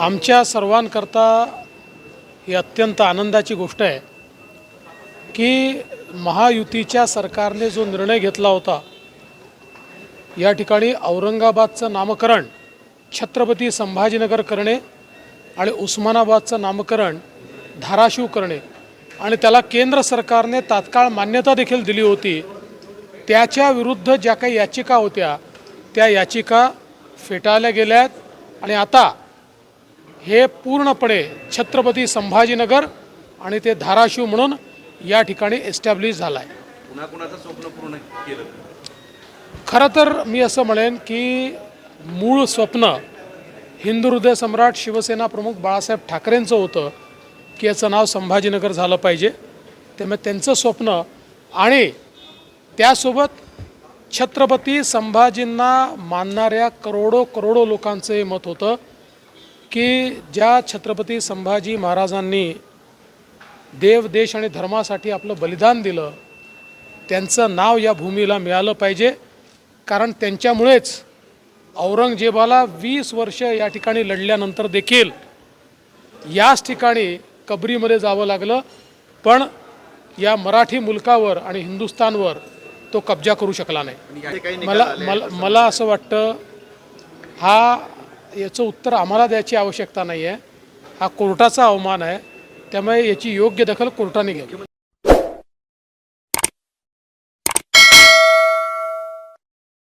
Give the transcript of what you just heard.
आमच्या सर्वांकरता ही अत्यंत आनंदाची गोष्ट आहे की महायुतीच्या सरकारने जो निर्णय घेतला होता या ठिकाणी औरंगाबादचं नामकरण छत्रपती संभाजीनगर करणे आणि उस्मानाबादचं नामकरण धाराशिव करणे आणि त्याला केंद्र सरकारने तात्काळ मान्यता देखील दिली होती त्याच्या विरुद्ध ज्या काही याचिका होत्या त्या याचिका फेटाळल्या गेल्या आहेत आणि आता हे पूर्णपणे छत्रपती संभाजीनगर आणि ते धाराशिव म्हणून या ठिकाणी एस्टॅब्लिश झालं आहे पुन्हा कुणाचं स्वप्न पूर्ण केलं. खरं तर मी असं म्हणेन की मूळ स्वप्न हिंदू हृदय सम्राट शिवसेना प्रमुख बाळासाहेब ठाकरेंचं होतं की याचं नाव संभाजीनगर झालं पाहिजे. त्यामुळे त्यांचं स्वप्न आणि त्यासोबत छत्रपती संभाजींना मानणाऱ्या करोडो करोडो लोकांचं हे मत होतं. की ज्या छत्रपती संभाजी महाराजांनी देव देश आणि धर्मासाठी आपलं बलिदान दिलं त्यांचं नाव या भूमीला मिळालं पाहिजे. कारण त्यांच्यामुळेच औरंगजेबाला वीस वर्ष या ठिकाणी लढल्यानंतर देखील याच ठिकाणी कबरीमध्ये जावं लागलं. पण या मराठी मुलकावर आणि हिंदुस्थानवर तो कब्जा करू शकला नाही. मला मला मला असं वाटतं हा याचं उत्तर आम्हाला द्यायची आवश्यकता नाही आहे हा कोर्टाचा अवमान आहे. त्यामुळे याची योग्य दखल कोर्टाने घ्यावी.